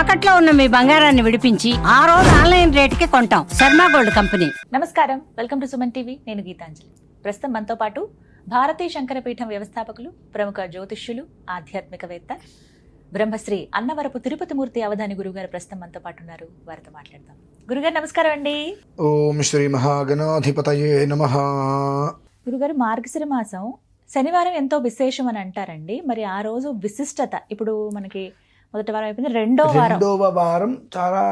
తాకట్లో ఉన్న మీ బంగారాన్ని విడిపించి ఆ రోజు ఆన్లైన్ రేటుకి కొంటాం. Sharma gold company. నమస్కారం. Welcome to Suman TV. నేను గీతాంజలి. ప్రస్తుతం మనతో పాటు భారతీ శంకరపీఠం వ్యవస్థాపకులు ప్రముఖ జ్యోతిష్యులు ఆధ్యాత్మికవేత్త బ్రహ్మశ్రీ అన్నవరపు తిరుపతి మూర్తి అవధాని గురుగారు ప్రస్తుతం మనతో పాటు ఉన్నారు. వారితో మాట్లాడదాం. గురుగారు నమస్కారం అండి. ఓం శ్రీ మహాగణాధిపతయే నమ. గురుగారు మార్గశిర మాసం శనివారం ఎంతో విశేషం అని అంటారండి. మరి ఆ రోజు విశిష్టత ఇప్పుడు మనకి మొదటి వారం అయిపోయింది. రెండో వారం. రెండవ వారం చాలా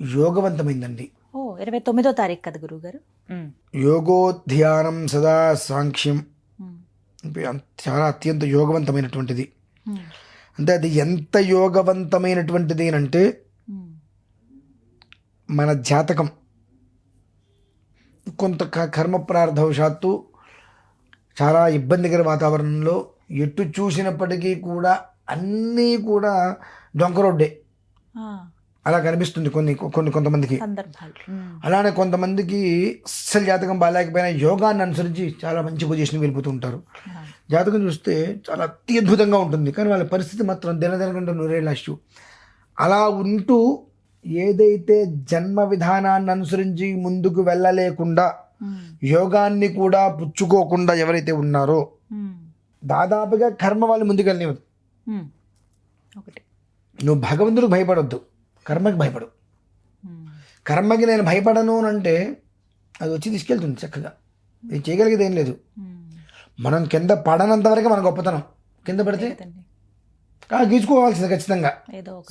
యోగవంతమైందండి. ఓ ఇరవై తొమ్మిదో తారీఖు కదా గురుగారు ఉమ్, యోగోధ్యానం సదా అం- చాలా అత్యంత యోగవంతమైనటువంటిది. అంటే అది ఎంత యోగవంతమైనటువంటిది అని అంటే మన జాతకం. కొంత క- కర్మ ప్రార్థవశాత్తు చాలా ఇబ్బందికర వాతావరణంలో ఎటు చూసినప్పటికీ కూడా అన్నీ కూడా డొంక రోడ్డే. అలా కనిపిస్తుంది కొన్ని కొన్ని కొంతమందికి. అలానే కొంతమందికి అస్సలు జాతకం బాగాలేకపోయినా యోగాన్ని అనుసరించి చాలా మంచి పొజిషన్ వెళ్ళిపోతూ ఉంటారు. జాతకం చూస్తే చాలా అత్యద్భుతంగా ఉంటుంది. కానీ వాళ్ళ పరిస్థితి మాత్రం దినదినకంటే నూరేళ్ళ అలా ఉంటూ ఏదైతే జన్మ విధానాన్ని అనుసరించి ముందుకు వెళ్ళలేకుండా యోగాన్ని కూడా పుచ్చుకోకుండా ఎవరైతే ఉన్నారో దాదాపుగా కర్మ వాళ్ళు ముందుకు వెళ్ళనివ్వదు ఉమ్. ఒకటి. నువ్వు భగవంతుడికి భయపడొద్దు. కర్మకి భయపడు. కర్మకి నేను భయపడను అని అంటే అది వచ్చి తీసుకెళ్తుంది చక్కగా. ఇది చేయగలిగేది ఏం లేదు. మనం కింద పడనంత వరకే మన గొప్పతనం. కింద పడితే గీచుకోవాల్సింది ఖచ్చితంగా.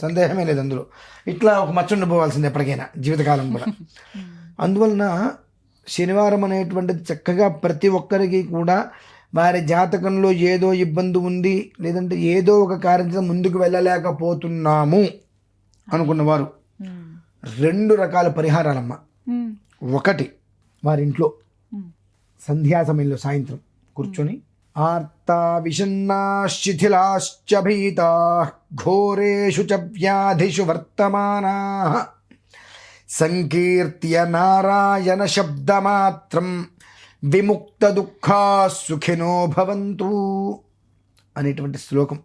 సందేహమే లేదు అందులో. ఇట్లా ఒక మచ్చ ఉండిపోవాల్సింది ఎప్పటికైనా జీవితకాలం కూడా. అందువలన శనివారం అనేటువంటిది చక్కగా ప్రతి ఒక్కరికి కూడా వారి జాతకంలో ఏదో ఇబ్బంది ఉంది లేదంటే ఏదో ఒక కార్యం ముందుకు వెళ్ళలేకపోతున్నాము అనుకున్నవారు. రెండు రకాల పరిహారాలమ్మ. ఒకటి వారింట్లో సంధ్యా సమయంలో సాయంత్రం కూర్చొని ఆర్తా విషన్నాశిథిలాశ్చ భీతా ఘోరేషు చ వ్యాధిషు వర్తమానా సంకీర్త్య నారాయణ శబ్దమాత్రం విముక్త దుఃఖా సుఖినో భవంతు అనేటువంటి శ్లోకం.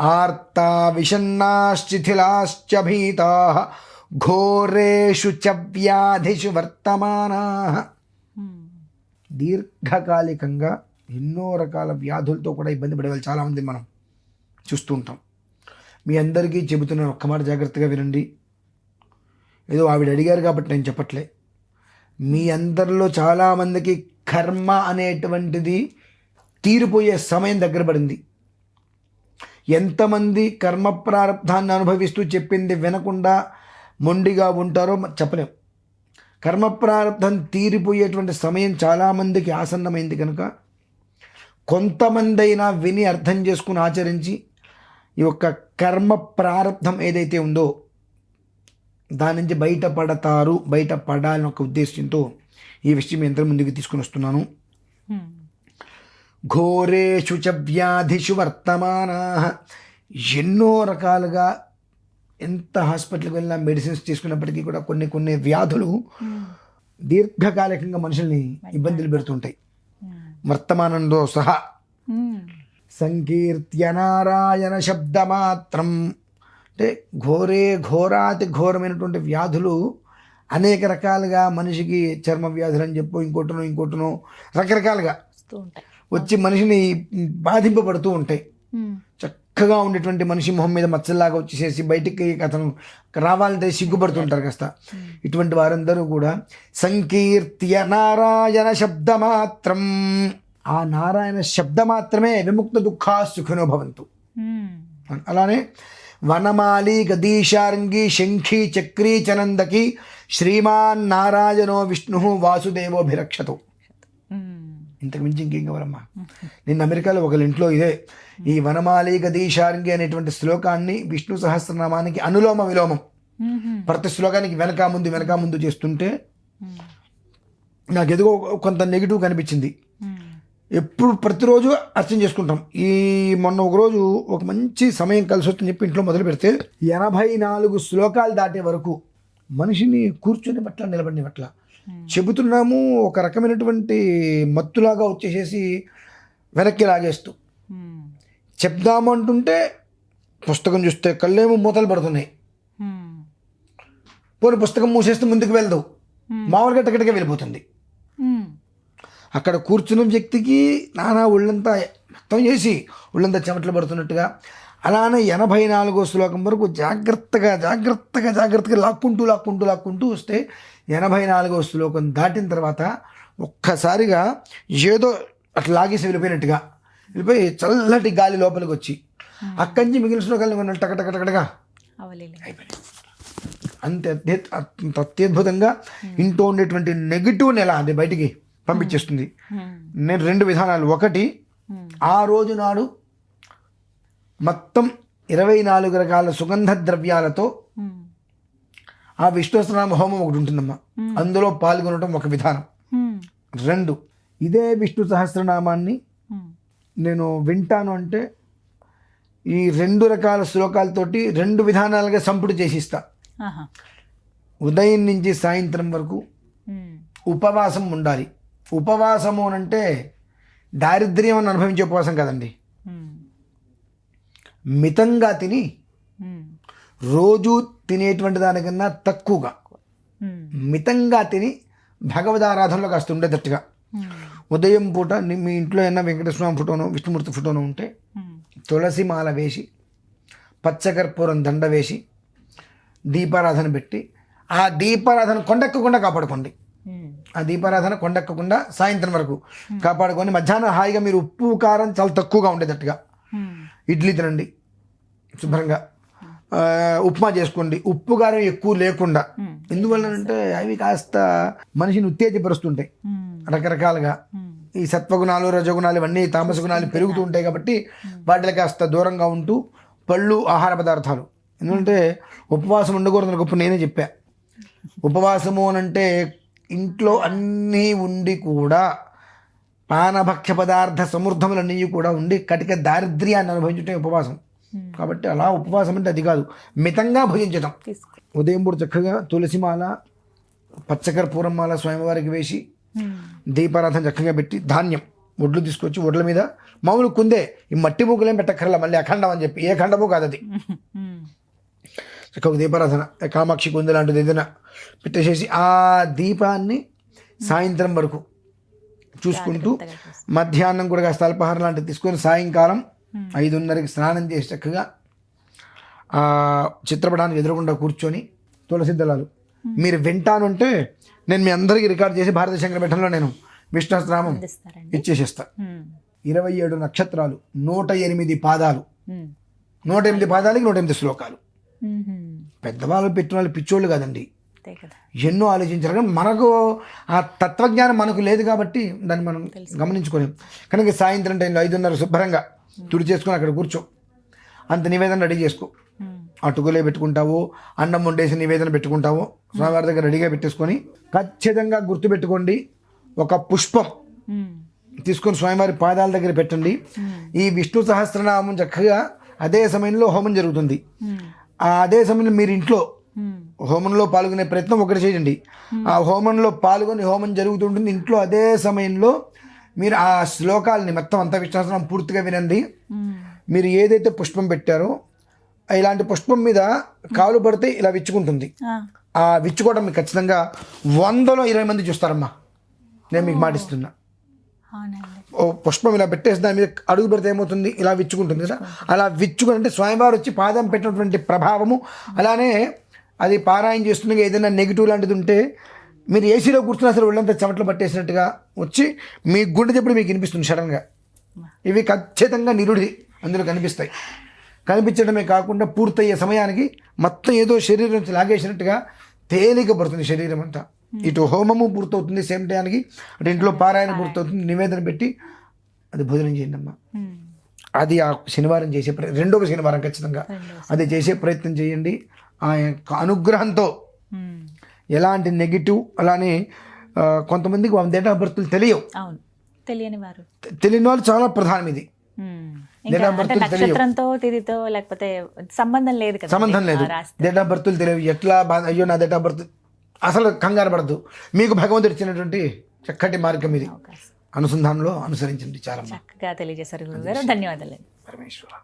ఆర్తా విషన్నాశ్చిథిలాశ్చ భీతా ఘోరేషు చ వ్యాధిషు వర్తమానా. దీర్ఘకాలికంగా ఎన్నో రకాల వ్యాధులతో కూడా ఇబ్బంది పడే వాళ్ళు చాలామంది మనం చూస్తూ ఉంటాం. మీ అందరికీ చెబుతున్నాను ఒక్క మాట జాగ్రత్తగా వినండి. ఏదో ఆవిడ అడిగారు కాబట్టి నేను చెప్పట్లే. మీ అందరిలో చాలామందికి కర్మ అనేటువంటిది తీరిపోయే సమయం దగ్గర పడింది. ఎంతమంది కర్మ ప్రారంధాన్ని అనుభవిస్తూ చెప్పింది వినకుండా మొండిగా ఉంటారో చెప్పలేం. కర్మ ప్రారంధం తీరిపోయేటువంటి సమయం చాలామందికి ఆసన్నమైంది కనుక కొంతమంది అయినా విని అర్థం చేసుకుని ఆచరించి ఈ యొక్క కర్మ ప్రారంధం ఏదైతే ఉందో దాని నుంచి బయటపడతారు బయటపడాలని ఒక ఉద్దేశంతో ఈ విషయం ఎంత ముందుకు తీసుకుని వస్తున్నాను. ఘోరేషు చ వ్యాధిషు వర్తమానా. ఎన్నో రకాలుగా ఎంత హాస్పిటల్కి వెళ్ళినా మెడిసిన్స్ తీసుకున్నప్పటికీ కూడా కొన్ని కొన్ని వ్యాధులు దీర్ఘకాలికంగా మనుషుల్ని ఇబ్బందులు పెడుతుంటాయి. వర్తమానంలో సహా. సంకీర్త్య నారాయణ శబ్దమాత్రం. అంటే ఘోరే ఘోరాతి ఘోరమైనటువంటి వ్యాధులు అనేక రకాలుగా మనిషికి చర్మ వ్యాధులు అని చెప్పు ఇంకోటనో ఇంకోటనో రకరకాలుగా వచ్చి మనిషిని బాధింపబడుతూ ఉంటాయి. చక్కగా ఉండేటువంటి మనిషి మొహం మీద మచ్చల్లాగా వచ్చేసేసి బయటికి అతను రావాలంటే సిగ్గుపడుతుంటారు కాస్త. ఇటువంటి వారందరూ కూడా సంకీర్త్య నారాయణ శబ్దమాత్రం. ఆ నారాయణ శబ్ద మాత్రమే విముక్త దుఃఖా సుఖినో భవంతు అలానే వనమాలి గదీశార్ంగి శంఖి చక్రీ చనందకి శ్రీమాన్ నారాయణో విష్ణు వాసుదేవోభిరక్షతు. ఇంతకు మించి ఇంకేం కావాలమ్మా? నిన్న అమెరికాలో ఒకళ్ళ ఇంట్లో ఇదే ఈ వనమాలి గదీశార్ంగి అనేటువంటి శ్లోకాన్ని విష్ణు సహస్రనామానికి అనులోమ విలోమం. ప్రతి శ్లోకానికి వెనక ముందు వెనక ముందు చేస్తుంటే నాకు ఎదుగో కొంత నెగిటివ్ కనిపించింది. ఎప్పుడు ప్రతిరోజు అర్చన చేసుకుంటాం. ఈ మొన్న ఒక రోజు ఒక మంచి సమయం కలిసి వస్తుందని చెప్పి ఇంట్లో మొదలు పెడితే ఎనభై నాలుగు శ్లోకాలు దాటే వరకు మనిషిని కూర్చొని పట్ల నిలబడిన పట్ల చెబుతున్నాము ఒక రకమైనటువంటి మత్తులాగా వచ్చేసేసి వెనక్కి లాగేస్తూ. ఉమ్, చెప్దాము అంటుంటే పుస్తకం చూస్తే కళ్ళేమో మూతలు పడుతున్నాయి. పోనీ పుస్తకం మూసేస్తే ముందుకు వెళ్దావు మామూలుగా టకటగా వెళ్ళిపోతుంది. అక్కడ కూర్చున్న వ్యక్తికి నానా ఒళ్ళంతా మొత్తం చేసి ఒళ్ళంతా చెమటలు పడుతున్నట్టుగా అలానే ఎనభై నాలుగో శ్లోకం వరకు జాగ్రత్తగా జాగ్రత్తగా జాగ్రత్తగా లాక్కుంటూ లాక్కుంటూ లాక్కుంటూ వస్తే ఎనభై నాలుగో శ్లోకం దాటిన తర్వాత ఒక్కసారిగా ఏదో అట్లా లాగేసి వెళ్ళిపోయినట్టుగా వెళ్ళిపోయి చల్లటి గాలి లోపలికి వచ్చి అక్కడి నుంచి మిగిలిన శ్లోకాలు టక టక టకటగా అవలీలే. అంత అంత అత్యద్భుతంగా ఇంట్లో ఉండేటువంటి నెగిటివ్ నెల అది బయటికి పంపించేస్తుంది. నేను రెండు విధానాలు ఒకటి. ఆ రోజు నాడు మొత్తం ఇరవై నాలుగు రకాల సుగంధ ద్రవ్యాలతో. ఆ విష్ణు సహస్రనామ హోమం ఒకటి ఉంటుందమ్మా అందులో పాల్గొనడం ఒక విధానం. రెండు ఇదే విష్ణు సహస్రనామాన్ని. నేను వింటాను అంటే ఈ రెండు రకాల శ్లోకాలతోటి రెండు విధానాలుగా సంపుటి చేసిస్తా. ఉదయం నుంచి సాయంత్రం వరకు. ఉపవాసం ఉండాలి ఉపవాసము అని అంటే దారిద్ర్యం అని అనుభవించే ఉపవాసం కదండి. మితంగా తిని రోజు తినేటువంటి దానికన్నా తక్కువగా. మితంగా తిని భగవదారాధనలో కాస్త ఉండేటట్టుగా. ఉదయం పూట మీ ఇంట్లో ఏమన్నా వెంకటేశ్వర ఫోటోను విష్ణుమూర్తి ఫోటోను ఉంటే తులసి మాల వేసి పచ్చకర్పూరం దండ వేసి దీపారాధన పెట్టి ఆ దీపారాధన కొండెక్కకుండా కాపాడుకోండి. ఆ దీపారాధన కొండెక్కకుండా సాయంత్రం వరకు కాపాడుకొని మధ్యాహ్నం హాయిగా మీరు ఉప్పు కారం చాలా తక్కువగా ఉండేటట్టుగా. మ్మ్. ఇడ్లీ తినండి శుభ్రంగా. ఉప్మా చేసుకోండి. ఉప్పు కారం ఎక్కువ లేకుండా. మ్మ్. ఎందువల్లనంటే అవి కాస్త మనిషిని ఉత్తేజపరుస్తుంటాయి. మ్మ్. రకరకాలుగా. ఈ సత్వగుణాలు రజగుణాలు ఇవన్నీ తామస గుణాలు పెరుగుతూ ఉంటాయి కాబట్టి వాటికి కాస్త దూరంగా ఉంటూ పళ్ళు ఆహార పదార్థాలు. ఎందుకంటే ఉపవాసం ఉండకూడదని గొప్ప నేనే చెప్పా. ఉపవాసము అని అంటే ఇంట్లో అన్నీ ఉండి కూడా పానభక్ష్య పదార్థ సమృద్ధములన్నీ కూడా ఉండి కటిక దారిద్ర్యాన్ని అనుభవించటం ఉపవాసం. మ్మ్. కాబట్టి అలా ఉపవాసం అంటే అది కాదు. మితంగా భుజించటం. తీసుకో. ఉదయం పూట చక్కగా తులసిమాల పచ్చకర్పూరం మాల స్వామివారికి వేసి మ్మ్. దీపారాధన చక్కగా పెట్టి ధాన్యం ఒడ్లు తీసుకొచ్చి ఒడ్ల మీద మామూలు కుందే ఈ మట్టి మూకులేం పెట్టక్కర్లా మళ్ళీ అఖండం అని చెప్పి. ఏ ఖండము కాదు అది చక్కగా దీపారాధన కామాక్షి కుంది లాంటిది ఏదైనా పెట్టేసేసి ఆ దీపాన్ని సాయంత్రం వరకు చూసుకుంటూ. మధ్యాహ్నం కూడా కాస్త అల్పాహారం లాంటిది తీసుకొని సాయంకాలం ఐదున్నరకి స్నానం చేసి చక్కగా ఆ చిత్రపటానికి ఎదురుగుండా కూర్చొని తులసి దళాలు మీరు వింటానుంటే నేను మీ అందరికీ రికార్డ్ చేసి భారత శంకరపీఠంలో నేను విష్ణుస్నామం ఇచ్చేసేస్తా. ఇరవై ఏడు నక్షత్రాలు నూట ఎనిమిది పాదాలు. నూట ఎనిమిది పాదాలకి నూట ఎనిమిది శ్లోకాలు. పెద్దవాళ్ళు పెట్టిన వాళ్ళు పిచ్చోళ్ళు కాదండి. ఎన్నో ఆలోచించారు. కానీ మనకు ఆ తత్వజ్ఞానం మనకు లేదు కాబట్టి దాన్ని మనం గమనించుకోలేం. కనుక సాయంత్రం టైంలో ఐదున్నర శుభ్రంగా తుడి చేసుకొని అక్కడ కూర్చో. అంత నివేదన రెడీ చేసుకో. అటుకులే పెట్టుకుంటావు అన్నం వండేసి నివేదన పెట్టుకుంటావు స్వామివారి దగ్గర రెడీగా పెట్టేసుకొని ఖచ్చితంగా గుర్తుపెట్టుకోండి. ఒక పుష్పం. తీసుకొని స్వామివారి పాదాల దగ్గర పెట్టండి. ఈ విష్ణు సహస్రనామం చక్కగా అదే సమయంలో హోమం జరుగుతుంది. అదే సమయంలో మీరు ఇంట్లో. హోమంలో పాల్గొనే ప్రయత్నం ఒకటి చేయండి. ఆ హోమంలో పాల్గొని హోమం జరుగుతుంటుంది. ఇంట్లో అదే సమయంలో మీరు ఆ శ్లోకాలని మొత్తం అంత విశ్వాసం పూర్తిగా వినండి. మీరు ఏదైతే పుష్పం పెట్టారో ఇలాంటి పుష్పం మీద కాలు పడితే ఇలా విచ్చుకుంటుంది. ఆ. విచ్చుకోవడం మీకు ఖచ్చితంగా వందలో ఇరవై మంది చూస్తారమ్మా. నేను మీకు మాటిస్తున్నా. పుష్పం ఇలా పెట్టేసి దాని మీద అడుగు పెడితే ఏమవుతుంది? ఇలా విచ్చుకుంటుంది కదా. అలా విచ్చుకుని అంటే స్వయంవారు వచ్చి పాదం పెట్టినటువంటి ప్రభావము అలానే అది పారాయణ చేస్తుండగా ఏదైనా నెగిటివ్ లాంటిది ఉంటే మీరు ఏసీలో కూర్చున్నా సరే ఒళ్ళంతా చెమటలు పట్టేసినట్టుగా వచ్చి మీ గుండె చెప్పుడు మీకు వినిపిస్తుంది సడన్గా ఇవి ఖచ్చితంగా నిరుడి అందులో కనిపిస్తాయి. కనిపించడమే కాకుండా పూర్తయ్యే సమయానికి మొత్తం ఏదో శరీరం నుంచి లాగేసినట్టుగా తేలిక పడుతుంది శరీరం అంతా. ఇటు హోమము పూర్తవుతుంది సేమ్ టైంకి అటు ఇంట్లో పారాయణ పూర్తవుతుంది నివేదన పెట్టి అది భోజనం చేయండి అమ్మా. మ్మ్. అది ఆ శనివారం చేసే రెండవ శనివారం ఖచ్చితంగా. అది చేసే ప్రయత్నం చేయండి. ఆ యొక్క అనుగ్రహంతో మ్మ్. ఎలాంటి నెగిటివ్ అలానే కొంతమందికి డేట్ ఆఫ్ బర్త్లు తెలియవు. తెలియని వారు. తెలియని వాళ్ళు చాలా ప్రధానం ఇది. నక్షత్రంతో తిథితో లేకపోతే సంబంధం లేదు సంబంధం లేదు. డేట్ ఆఫ్ బర్త్లు తెలియవు. ఎట్లా అయ్యో నా డేట్ ఆఫ్ బర్త్ అసలు కంగారు పడద్దు. మీకు భగవంతుడు ఇచ్చినటువంటి చక్కటి మార్గం ఇది. అనుసంధానంలో అనుసరించండి చాలా చక్కగా తెలియజేశారు ధన్యవాదాలు పరమేశ్వర.